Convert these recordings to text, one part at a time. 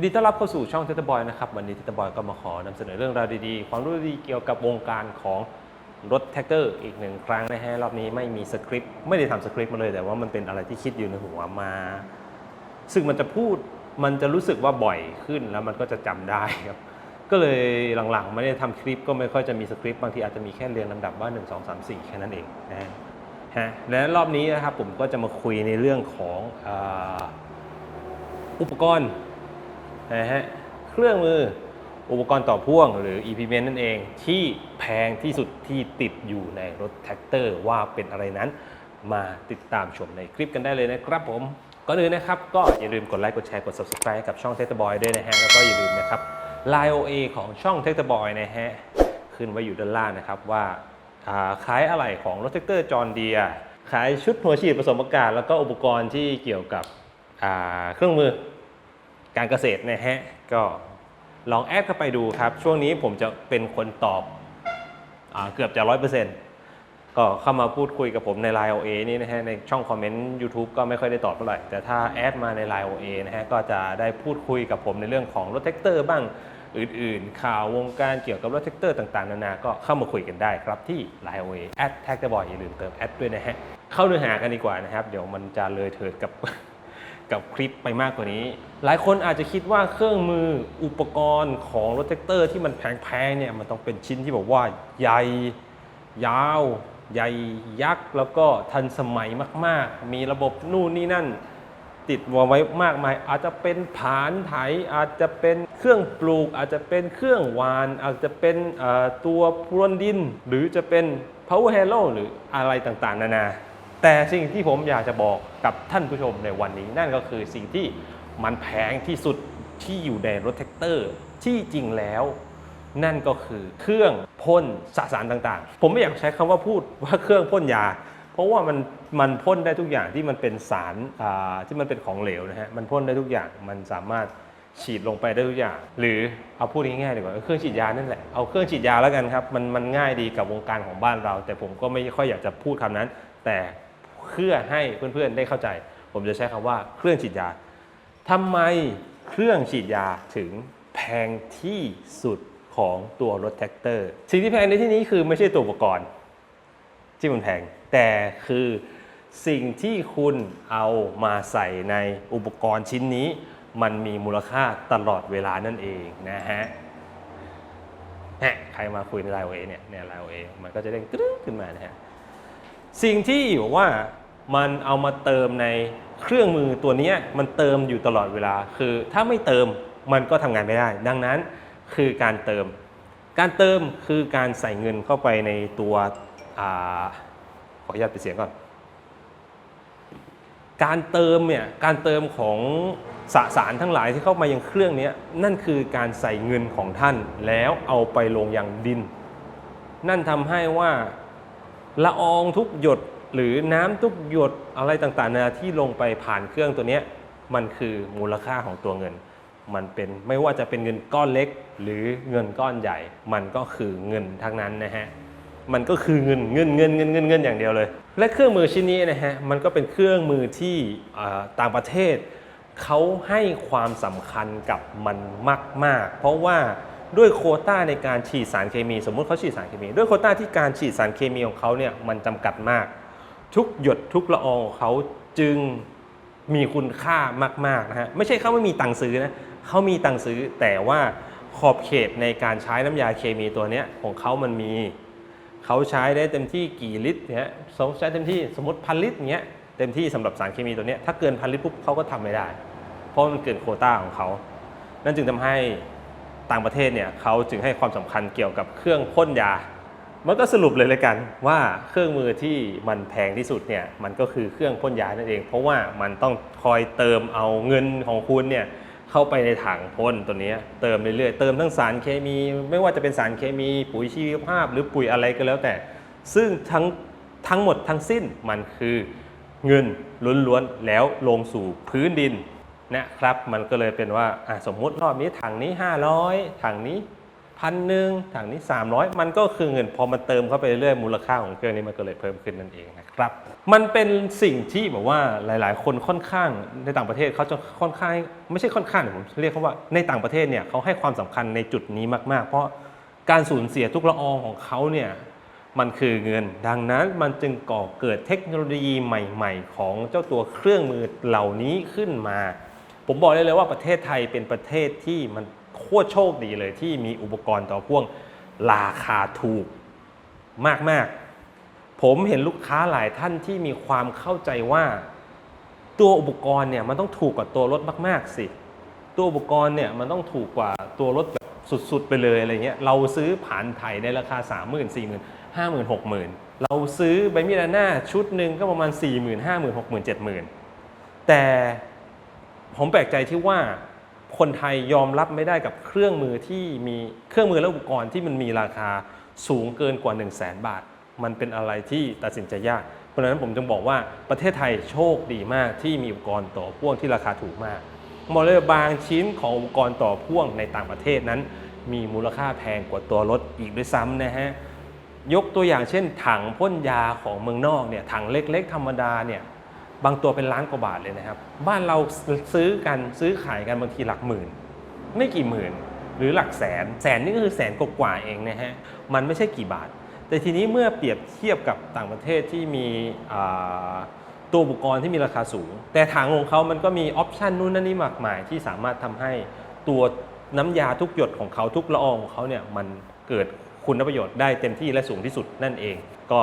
นดีต้อนรับเข้าสู่ช่องเทตบอยนะครับ วันนี้เทตบอยก็มาขอนำเสนอเรื่องราวดีๆ ความรู้ดีเกี่ยวกับวงการของรถแท็กเตอร์อีกหนึ่งครั้งนะฮะ รอบนี้ไม่มีสคริปต์ไม่ได้ทำสคริปต์มาเลย แต่ว่ามันเป็นอะไรที่คิดอยู่ในหัวมา ซึ่งมันจะพูดมันจะรู้สึกว่าบ่อยขึ้นแล้วมันก็จะจำได้ครับ ก็เลยหลังๆไม่ได้ทำคลิปก็ไม่ค่อยจะมีสคริปต์บางทีอาจจะมีแค่เรียงลำดับว่า 1 2 3 4 แค่นั้นเองนะฮะและรอบนี้นะครับผมก็จะมาคุยในเรื่องของออุปกรณ์ นะฮะเครื่องมืออุปกรณ์ต่อพ่วงหรือ EPM นั่นเองที่แพงที่สุดที่ติดอยู่ในรถแท็กเตอร์ว่าเป็นอะไรนั้น มาติดตามชมในคลิปกันได้เลยนะครับผมก่อนอื่นนะครับ ก็อย่าลืมกดไลค์กดแชร์กด subscribe ให้กับช่อง t e c h Boy ด้วยนะฮะ แล้วก็อย่าลืมนะครับ Line OA ของช่อง t e c h Boy นะฮะ ขึ้นไว้อยู่ด้านล่างนะครับว่าขายอะไรของรถแท็กเตอร์จอห์เดียขายชุดหัวฉีดผสมอากาศแล้วก็อุปกรณ์ที่เกี่ยวกับเครื่องมือ การเกษตรนะฮะก็ลองแอดเข้าไปดูครับ ช่วงนี้ผมจะเป็นคนตอบอาเกือบจะร้อยเปอร์เซ็นต์ก็เข้ามาพูดคุยกับผมใน Line OA นี่นะฮะในช่องคอมเมนต์ YouTube ก็ไม่ค่อยได้ตอบเท่าไหร่ แต่ถ้าแอดมาใน Line OA นะฮะก็จะได้พูดคุยกับผมในเรื่องของรถแท็กเตอร์บ้างอื่นๆ ข่าววงการเกี่ยวกับรถแท็กเตอร์ต่างๆ นานาก็เข้ามาคุยกันได้ครับที่ Line OA แอดแท็กเตอร์บอยอย่าลืมเติมแอดด้วยนะฮะเข้าเนื้อหากันดีกว่านะครับ เดี๋ยวมันจะเลยเถิดกับ กับคลิปไปมากกว่านี้ หลายคนอาจจะคิดว่าเครื่องมืออุปกรณ์ของรถแท็กเตอร์ที่มันแพงๆเนี่ยมันต้องเป็นชิ้นที่แบบว่าใหญ่ยาว ใหญ่ยักษ์ แล้วก็ทันสมัยมากๆ มีระบบนู่นนี่นั่น ติดไว้มากมาย อาจจะเป็นผานไถอาจจะเป็นเครื่องปลูก อาจจะเป็นเครื่องวาน อาจจะเป็นตัวพรวนดิน หรือจะเป็น power harrow หรืออะไรต่างๆ นานา แต่สิ่งที่ผมอยากจะบอกกับท่านผู้ชมในวันนี้ นั่นก็คือสิ่งที่มันแพงที่สุดที่อยู่ในรถแท็กเตอร์ที่จริงแล้ว นั่นก็คือเครื่องพ่นสสารต่างๆ ผมไม่อยากใช้คำว่าพูดว่าเครื่องพ่นยา เพราะว่ามันมันพ่นได้ทุกอย่างที่มันเป็นสารที่มันเป็นของเหลวนะฮะมันพ่นได้ทุกอย่างมันสามารถฉีดลงไปได้ทุกอย่าง หรือเอาพูดง่ายๆดีกว่าเครื่องฉีดยานั่นแหละเอาเครื่องฉีดยาแล้วกันครับมันมันง่ายดีกับวงการของบ้านเรา แต่ผมก็ไม่ค่อยอยากจะพูดคำนั้น แต่ เพื่อให้เพื่อนๆได้เข้าใจ ผมจะใช้คำว่าเครื่องฉีดยาทำไมเครื่องฉีดยาถึงแพงที่สุดของตัวรถแท็กเตอร์ สิ่งที่แพงในที่นี้คือไม่ใช่ตัวอุปกรณ์ ที่มันแพง แต่คือสิ่งที่คุณเอามาใส่ในอุปกรณ์ชิ้นนี้ มันมีมูลค่าตลอดเวลานั่นเองนะฮะแฮะใครมาคุยในไลน์เอเนี่ยเนี่ยไลน์เอมันก็จะเด้งกรึ๊ดขึ้นมานะฮะ สิ่งที่บอกว่ามันเอามาเติมในเครื่องมือตัวนี้มันเติมอยู่ตลอดเวลา คือถ้าไม่เติมมันก็ทำงานไม่ได้ ดังนั้นคือการเติม การเติมคือการใส่เงินเข้าไปในตัวอขออนุญาตไปเสียงก่อน การเติมเนี่ยการเติมของสสารทั้งหลายที่เข้ามายังเครื่องนี้นั่นคือการใส่เงินของท่านแล้วเอาไปลงยังดิน นั่นทำให้ว่า ละอองทุกหยดหรือน้ำทุกหยดอะไรต่างๆนานาที่ลงไปผ่านเครื่องตัวนี้มันคือมูลค่าของตัวเงิน มันเป็นไม่ว่าจะเป็นเงินก้อนเล็ก หรือเงินก้อนใหญ่ มันก็คือเงินทั้งนั้นนะฮะมันก็คือเงินเงินเงินเงินเงินเงินอย่างเดียวเลย และเครื่องมือชิ้นนี้นะฮะมันก็เป็นเครื่องมือที่อ่าต่างประเทศเขาให้ความสำคัญกับมันมาก ๆ เพราะว่า ด้วยโคต้าในการฉีดสารเคมี สมมุติเขาฉีดสารเคมี ด้วยโคต้าที่การฉีดสารเคมีของเขาเนี่ยมันจำกัดมาก ทุกหยดทุกละอองของเขาจึงมีคุณค่ามากๆนะฮะไม่ใช่เขาไม่มีตังค์ซื้อนะเขามีตังค์ซื้อแต่ว่าขอบเขตในการใช้น้ำยาเคมีตัวเนี้ยของเขามันมีเขาใช้ได้เต็มที่กี่ลิตรเนี่ยเขาใช้เต็มที่สมมติพันลิตรเงี้ยเต็มที่สำหรับสารเคมีตัวเนี้ยถ้าเกินพันลิตรปุ๊บเขาก็ทำไม่ได้ เพราะมันเกินโคต้าของเขา นั่นจึงทำให้ ต่างประเทศเนี่ยเขาจึงให้ความสำคัญเกี่ยวกับเครื่องพ่นยา มันก็สรุปเลยเลยกันว่าเครื่องมือที่มันแพงที่สุดเนี่ยมันก็คือเครื่องพ่นยานั่นเอง เพราะว่ามันต้องคอยเติมเอาเงินของคุณเนี่ยเข้าไปในถังพ่นตัวนี้เติมเรื่อยๆเติมทั้งสารเคมี ไม่ว่าจะเป็นสารเคมี ปุ๋ยชีวภาพ หรือปุ๋ยอะไรก็แล้วแต่ ซึ่งทั้งทั้งหมดทั้งสิ้นมันคือเงินล้วนๆแล้วลงสู่พื้นดิน นะครับ มันก็เลยเป็นว่าสมมุติรอบนี้ถังนี้ 500 ถังนี้พันหนึ่งถังนี้ 300 มันก็คือเงินพอมันเติมเข้าไปเรื่อยมูลค่าของเครื่องนี้มันก็เลยเพิ่มขึ้นนั่นเองนะครับ มันเป็นสิ่งที่แบบว่าหลาย ๆ คนค่อนข้างในต่างประเทศเขาจะค่อนข้างไม่ใช่ค่อนข้างผมเรียกเขาว่าในต่างประเทศเนี่ยเขาให้ความสำคัญในจุดนี้มาก ๆ เพราะการสูญเสียทุกละอองของเขาเนี่ยมันคือเงิน ดังนั้นมันจึงก่อเกิดเทคโนโลยีใหม่ ๆ ของเจ้าตัวเครื่องมือเหล่านี้ขึ้นมา ผมบอกได้เลยว่าประเทศไทยเป็นประเทศที่มันโคตรโชคดีเลยที่มีอุปกรณ์ต่อพ่วงราคาถูกมาก ๆ ผมเห็นลูกค้าหลายท่านที่มีความเข้าใจว่า ตัวอุปกรณ์เนี่ยมันต้องถูกกว่าตัวรถมาก ๆ สิ ตัวอุปกรณ์เนี่ยมันต้องถูกกว่าตัวรถแบบสุด ๆ ไปเลยอะไรเงี้ยเราซื้อผ่านไถในราคา 3 0 0 0 0 4 0 0 0 0 5 0 0 0 0 6 0 0 0เราซื้อใบมีดหน้าชุดหนึ่งก็ประมาณ 4 0 0 0 0 5 0 0 0 0 6 0 0 0 7 0 0 0 แต่ ผมแปลกใจที่ว่าคนไทยยอมรับไม่ได้กับเครื่องมือที่มีเครื่องมือและอุปกรณ์ที่มันมีราคาสูงเกินกว่า 1 0 0 0 0แบาท มันเป็นอะไรที่ตัดสินใจยาก เพราะฉะนั้นผมจึงบอกว่าประเทศไทยโชคดีมากที่มีอุปกรณ์ต่อพ่วงที่ราคาถูกมากบอเลยว่าบางชิ้นของอุปกรณ์ต่อพ่วงในต่างประเทศนั้น มีมูลค่าแพงกว่าตัวรถอีกด้วยซ้ำนะฮะยกตัวอย่างเช่น ถังพ่นยาของเมืองนอกเนี่ยถังเล็ก ๆ ธรรมดาเนี่ย บางตัวเป็นล้านกว่าบาทเลยนะครับ บ้านเราซื้อกันซื้อขายกันบางทีหลักหมื่น ไม่กี่หมื่น หรือหลักแสน แสนนี่ก็คือแสนกว่าเองนะฮะมันไม่ใช่กี่บาท แต่ทีนี้เมื่อเปรียบเทียบกับต่างประเทศที่มีตัวอุปกรณ์ที่มีราคาสูง แต่ถังของเขามันก็มีออปชันนู่นนั่นนี่มากมาย ที่สามารถทำให้ตัวน้ำยาทุกหยดของเขาทุกละอองของเขาเนี่ยมันเกิดคุณประโยชน์ได้เต็มที่และสูงที่สุดนั่นเอง ก็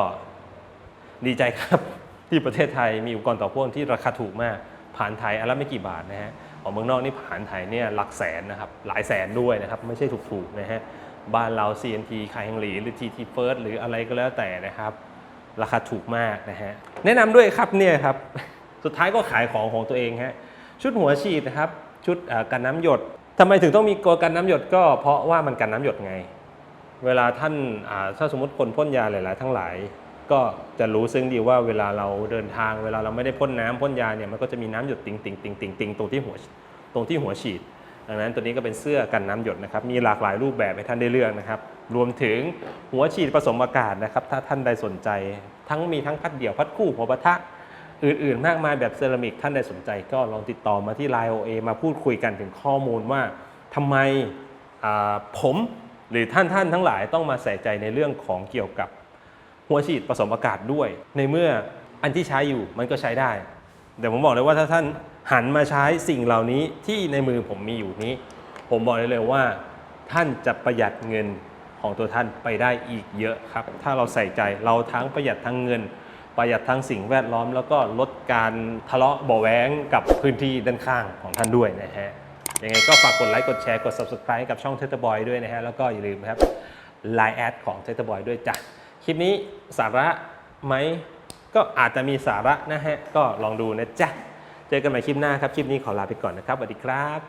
ดีใจครับ ที่ประเทศไทยมีอุปกรณ์ต่อพ่วงที่ราคาถูกมาก ผ่านไทยอันละไม่กี่บาทนะฮะของเมืองนอกนี่ผ่านไทยเนี่ยหลักแสนนะครับหลายแสนด้วยนะครับไม่ใช่ถูกๆนะฮะบ้านเรา CNT คายฮังหลีหรือ TT First หรืออะไรก็แล้วแต่นะครับ ราคาถูกมากนะฮะแนะนำด้วยครับเนี่ยครับสุดท้ายก็ขายของของตัวเองฮะชุดหัวฉีดนะครับชุดกันน้ำหยดทำไมถึงต้องมีตัวกันน้ำหยดก็เพราะว่ามันกันน้ำหยดไง เวลาท่านถ้าสมมติคนพ่นยาหลาย ๆ ทั้งหลาย ก็จะรู้ซึ่งดีว่าเวลาเราเดินทาง เวลาเราไม่ได้พ่นน้ำพ่นยาเนี่ยมันก็จะมีน้ำหยดติงติงติงติงติงตรงที่หัวตรงที่หัวฉีด ดังนั้นตัวนี้ก็เป็นเสื้อกันน้ำหยดนะครับมีหลากหลายรูปแบบให้ท่านได้เลือกนะครับรวมถึงหัวฉีดผสมอากาศนะครับถ้าท่านใดสนใจ ทั้งมีทั้งพัดเดี่ยวพัดคู่หัวปะทะอื่นๆ มากมายแบบเซรามิกท่านใดสนใจก็ลองติดต่อมาที่ Line OA มาพูดคุยกันถึงข้อมูลว่าทำไมผมหรือท่านท่านทั้งหลายต้องมาใส่ใจในเรื่องของเกี่ยวกับ หัวฉีดผสมอากาศด้วย ในเมื่ออันที่ใช้อยู่มันก็ใช้ได้ แต่ผมบอกเลยว่าถ้าท่านหันมาใช้สิ่งเหล่านี้ที่ในมือผมมีอยู่นี้ ผมบอกได้เลยว่า ท่านจะประหยัดเงินของตัวท่านไปได้อีกเยอะครับ ถ้าเราใส่ใจเราทั้งประหยัดทั้งเงิน ประหยัดทั้งสิ่งแวดล้อม แล้วก็ลดการทะเลาะเบาะแว้งกับพื้นที่ด้านข้างของท่านด้วยนะฮะยังไงก็ฝากกดไลค์กดแชร์กด subscribe กับช่องเทตบอยด้วยนะฮะแล้วก็อย่าลืมนะครับ Line แอดของเทตบอยด้วยจ้ะ ลิปนี้สาระไหมก็อาจจะมีสาระนะฮะ ก็ลองดูนะจ๊ะ เจอกันใหม่คลิปหน้าครับ คลิปนี้ขอลาไปก่อนนะครับสวัสดีครับ